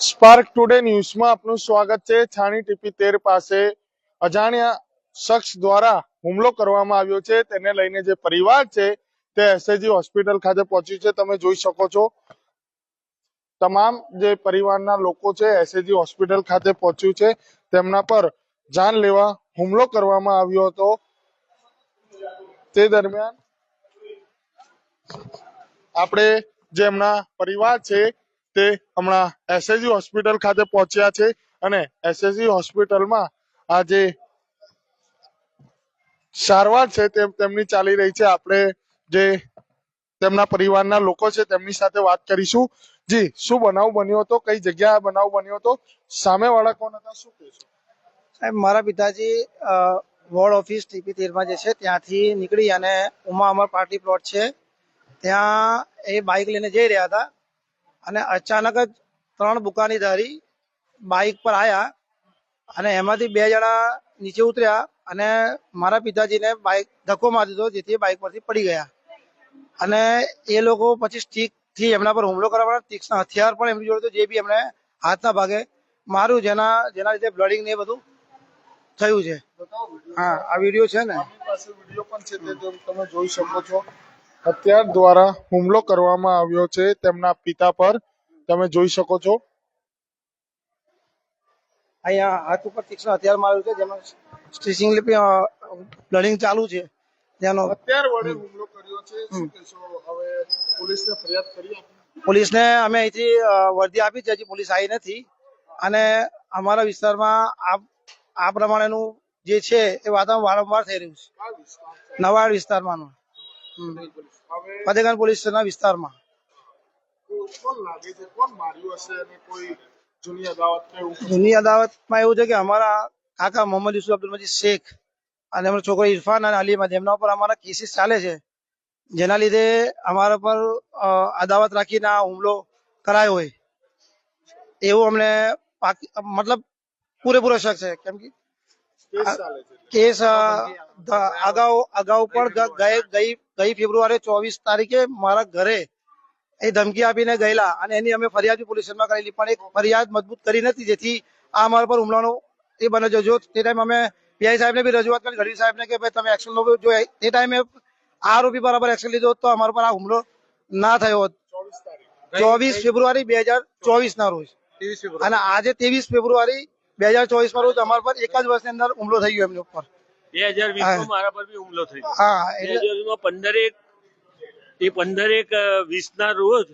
Spark today ન્યૂઝમાં આપનું સ્વાગત છે. છાણી ટીપી તેર પાસે અજાણ્યા શખ્સ દ્વારા હુમલો કરવામાં આવ્યો છે. તેને લઈને જે પરિવાર છે તે એસએજી હોસ્પિટલ ખાતે પહોંચ્યું છે. તમે જોઈ શકો છો. તમામ જે પરિવારના લોકો છે એસએજી હોસ્પિટલ ખાતે પહોંચ્યું છે. તેમના પર જાન લેવા હુમલો કરવામાં આવ્યો હતો. તે દરમિયાન આપણે જે એમના પરિવાર છે તે હમણાં એસએજી હોસ્પિટલ ખાતે પહોંચ્યા છે અને એસએજી હોસ્પિટલમાં જે સારવાર છે તે તેમની ચાલી રહી છે. આપણે જે તેમના પરિવારના લોકો છે તેમની સાથે વાત કરીશું. જી, શું બનાવ બન્યો હતો? કઈ જગ્યાએ બનાવ બન્યો હતો? સામે વાળા કોણ હતા? શું કહેશો? સાહેબ, મારા પિતાજી વોર્ડ ઓફિસ ટીપી તેરમાં જે છે ત્યાંથી નીકળી અને ઉમા અમર પાર્ટી પ્લોટ છે. ત્યાં એ બાઇક લઈને જઈ રહ્યા હતા. અને અચાનક જ ત્રણ બુકાની ધારી બાઇક પર આવ્યા અને એમાંથી બે જણા નીચે ઉતર્યા અને મારા પિતાજીને બાઇક ધક્કો મારી દીધો જેથી બાઇક પરથી પડી ગયા. અને એ લોકો પછી સ્ટીકથી એમના પર હુમલો કરવા તીક્ષ્ણ હથિયાર પણ એમની જોડે જે બી એમણે હાથના ભાગે માર્યું જેના જેના લીધે બ્લડિંગ ને એ બધું થયું છે. હા આ વીડિયો છે ને? પાસે વીડિયો પણ છે તે તમે જોઈ શકો છો. હથિયાર દ્વારા હુમલો કરવામાં આવ્યો છે તેમના પિતા પર. તમે જોઈ શકો છો. અહીંયા હાથ ઉપર તીક્ષ્ણ હથિયાર માર્યું છે જેમાં સ્ટીચિંગ બ્લડિંગ ચાલુ છે. જેનો હથિયાર વડે હુમલો કર્યો છે. શું કહેશો? હવે પોલીસને ફરિયાદ કરી પોલીસને અમે અહીંથી વર્દી આપી છે હજી પોલીસ આવી નથી. અને અમારા વિસ્તારમાં આ આ પ્રમાણેનું જે છે એ વાતાવરણ વારંવાર થઈ રહ્યું છે. નવાડ વિસ્તારમાં હમ. પોલીસ ફતેગંજ પોલીસના વિસ્તારમાં. કોણ લાગે છે? કોણ માર્યું હશે અને કોઈ જૂની અદાવતમાં એવું છે કે અમારા કાકા મોહમ્મદ યુસુફ અબ્દુલ મજીદ શેખ અને એમનો છોકરો ઇરફાન અને અલી અહમદ એમના ઉપર અમારા કેસીસ ચાલે છે. જેના લીધે અમારા પર અદાવત રાખીને આ હુમલો કરાયો હોય. એવું અમને મતલબ પૂરેપૂરો શક છે. કેમ કે કેસ અગાઉ અગાઉ પણ ગઈ ફેબ્રુઆરી ચોવીસ તારીખે મારા ઘરે એ ધમકી આપીને ગયેલા અને એની અમે ફરિયાદ પોલીસ સ્ટેશનમાં કરેલી પણ એક ફરિયાદ મજબૂત કરી નથી જેથી આ અમારા પર હુમલાનો એ બને જો તે ટાઈમ અમે પીઆઈ સાહેબને બી રજૂઆત કરી ગઢવી સાહેબને કે ભાઈ તમે એક્શન લો જો તે ટાઈમે આરોપી બરાબર એક્શન લીધો તો અમારા પર આ હુમલો ના થયો હોત. ચોવીસ ચોવીસ ફેબ્રુઆરી બે હજાર ચોવીસ ના રોજ અને આજે ત્રેવીસ ફેબ્રુઆરી બે હજાર ચોવીસમાં રોજ અમારા પર એક જ વર્ષની અંદર હુમલો થઈ ગયો એમની ઉપર. બે હજાર વીસમાં મારા પર બી હુમલો થયો હા બે હજાર વીસમાં પંદરેક એ પંદરેક વીસ ના રોજ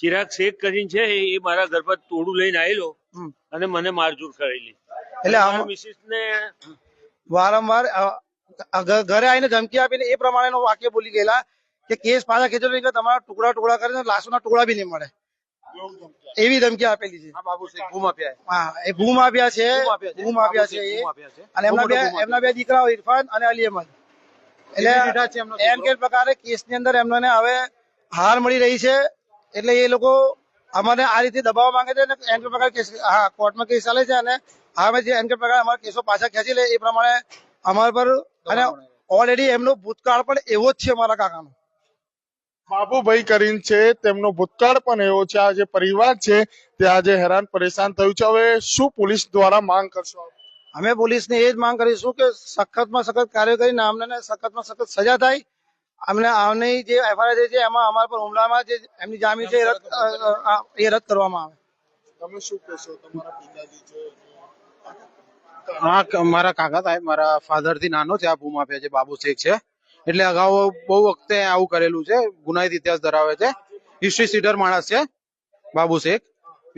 ચિરાગ શેખ કરીને છે એ મારા ઘર પર તોડું લઈને આવેલો. અને મને મારઝૂડ કરેલી. એટલે મિસિસ ને વારંવાર ઘરે આવીને ધમકી આપીને એ પ્રમાણેનો વાક્ય બોલી ગયેલા કે કેસ પાછા ખેંચો નહીં તમારા ટુકડા ટુકડા કરીને લાશોના ટુકડા બી નહીં મળે. એવી ધમકી આપેલી છે. હા એ ભૂ છે ભૂ માફિયા છે. એ. અને એમના બે એમના બે દીકરાઓ ઇરફાન અને અલી અહેમદ. એટલે એમ કે પ્રકારે કેસની અંદર એમને હવે હાર મળી રહી છે. એટલે એ લોકો અમારે આ રીતે દબાવવા માંગે છે અને એમ કે પ્રકારે કેસ હા કોર્ટમાં કેસ ચાલે છે અને હવે જે એમ કે પ્રકારે અમારા કેસો પાછા ખેંચી લે એ પ્રમાણે અમારા પર અને ઓલરેડી એમનો ભૂતકાળ પણ એવો જ છે મારા કાકાનો. બાબુભાઈ કરીને છે તેમનો ભૂતકાળ પણ એવો છે આ જે પરિવાર છે તે આજે હેરાન પરેશાન થયું છે. હવે શું પોલીસ દ્વારા માંગ કરશો અમે પોલીસને એ જ માંગ કરીશું કે સખતમાં સખત કાર્ય કરીને અમને સખતમાં સખત સજા થાય. અમને આની જે એફઆઈઆર છે એમાં અમારા પર હુમલામાં જે એમની જામીન છે એ રદ કરવામાં આવે. તમે શું કહેશો? તમારા પિતાજી છે હા મારા કાકા થાય મારા ફાધરથી નાનો છે આ ભૂમાફિયા છે બાબુ શેખ છે. એટલે અગાઉ બહુ વખતે આવું કરેલું છે ગુનાહિત ઇતિહાસ ધરાવે છે. હિસ્ટ્રી સીટર માણસ છે બાબુ શેખ.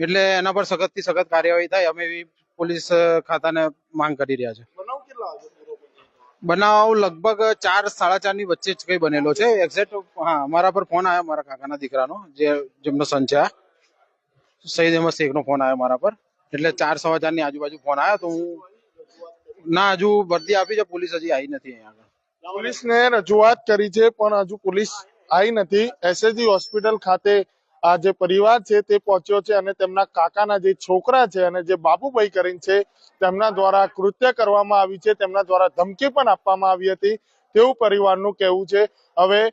એટલે એના પર સખતથી સખત કાર્યવાહી થાય અમે એવી પોલીસ ખાતાને માંગ કરી રહ્યા છે બનાવ લગભગ ચાર સાડા ચારની વચ્ચે જ કઈ બનેલો છે. એક્ઝેક્ટ હા મારા પર ફોન આવ્યો મારા કાકાના દીકરાનો જે જેમનો સન છે સઈદ અહેમદ શેખ નો ફોન આવ્યો મારા પર. એટલે ચાર સવા ચારની આજુબાજુ ફોન આવ્યો તો હું ના હજુ વર્દી આપી છે પોલીસ હજી આવી નથી અહીંયા પોલીસને રજૂઆત કરી છે, પણ હજુ પોલીસ આવી નથી. એસએજી હોસ્પિટલ ખાતે આ જે પરિવાર છે તે પહોંચ્યો છે અને તેમના કાકાના જે છોકરા છે અને જે બાબુભાઈ કરીને છે, તેમના દ્વારા કૃત્ય કરવામાં આવી છે, તેમના દ્વારા ધમકી પણ આપવામાં આવી હતી. તેવું પરિવારનું કહેવું છે. હવે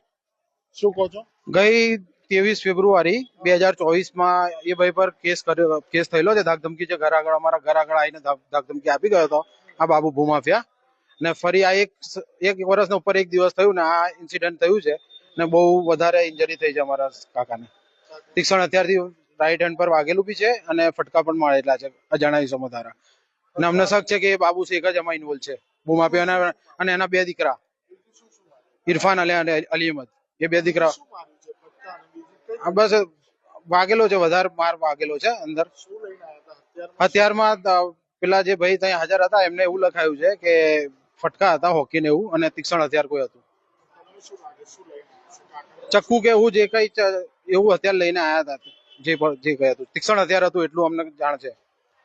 શું કહો છો? ગઈ ત્રેવીસ ફેબ્રુઆરી બે હજાર ચોવીસમાં એ ભાઈ પર કેસ કર્યો, કેસ થયેલો છે. ધાકધમકી છે. ઘર આગળ, અમારા ઘર આગળ આવીને ધાક- ધાકધમકી આપી ગયો હતો આ બાબુ ભૂમાફિયા ને ફરી આ એક એક વર્ષ ઉપર એક દિવસ થયું ને આ ઇન્સિડન્ટ થયું છે ને બહુ વધારે ઇન્જરી થઈ છે અમારા કાકાને. તીક્ષણ અત્યારથી રાઈટ હેન્ડ પર વાગેલું બી છે અને ફટકા પણ મારેલા છે અજાણા ઇસમો દ્વારા. અને અમને શક છે કે એ બાબુ શેખ જ એમાં ઇન્વોલ્વ છે. ભૂમાફિયા અને એના બે દીકરા, ઇરફાન અલી અને અલી અહમદ. એ બે દીકરા. બસ વાગેલો છે, વધારે માર વાગેલો છે અંદર? હથિયારમાં પેલા જે ભાઈ ત્યાં હાજર હતા એમને એવું લખાયું છે કે ફટકા હતા હોકી ને એવું, અને તીક્ષણ હથિયાર કોઈ હતું. આવ્યા ચક્કુ કે એવું જે કઈ એવું હથિયાર લઈને આયા હતા જે જે કઈ હતું. તીક્ષણ હથિયાર હતું એટલું અમને જાણ છે.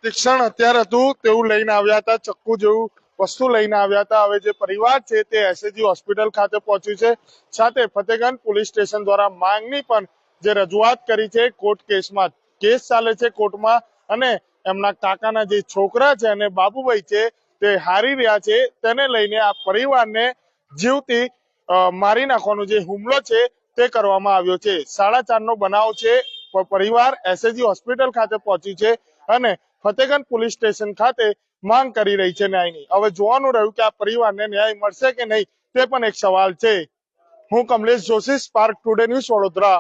તીક્ષણ હથિયાર હતું તેવું લઈને આવ્યા હતા, ચક્કુ જેવું વસ્તુ લઈને આવ્યા હતા. હવે જે પરિવાર છે તે એસએજી હોસ્પિટલ ખાતે પહોંચ્યું છે. સાથે ફતેગંજ પોલીસ સ્ટેશન દ્વારા માંગની પણ જે રજૂઆત કરી છે, કોર્ટ કેસમાં કેસ ચાલે છે કોર્ટમાં, અને એમના કાકાના જે છોકરા છે અને બાબુભાઈ છે તે હારી રહ્યા છે, તેને લઈને આ પરિવારને જીવતી મારી નાખવાનો જે હુમલો છે તે કરવામાં આવ્યો છે. સાડા ચાર નો બનાવ છે પરિવાર એસએજી હોસ્પિટલ ખાતે પહોંચી છે અને ફતેગંજ પોલીસ સ્ટેશન ખાતે માંગ કરી રહી છે ન્યાયની. હવે જોવાનું રહ્યું કે આ પરિવારને ન્યાય મળશે કે નહીં, તે પણ એક સવાલ છે. હું Kamlesh Joshi spark today news Vadodara.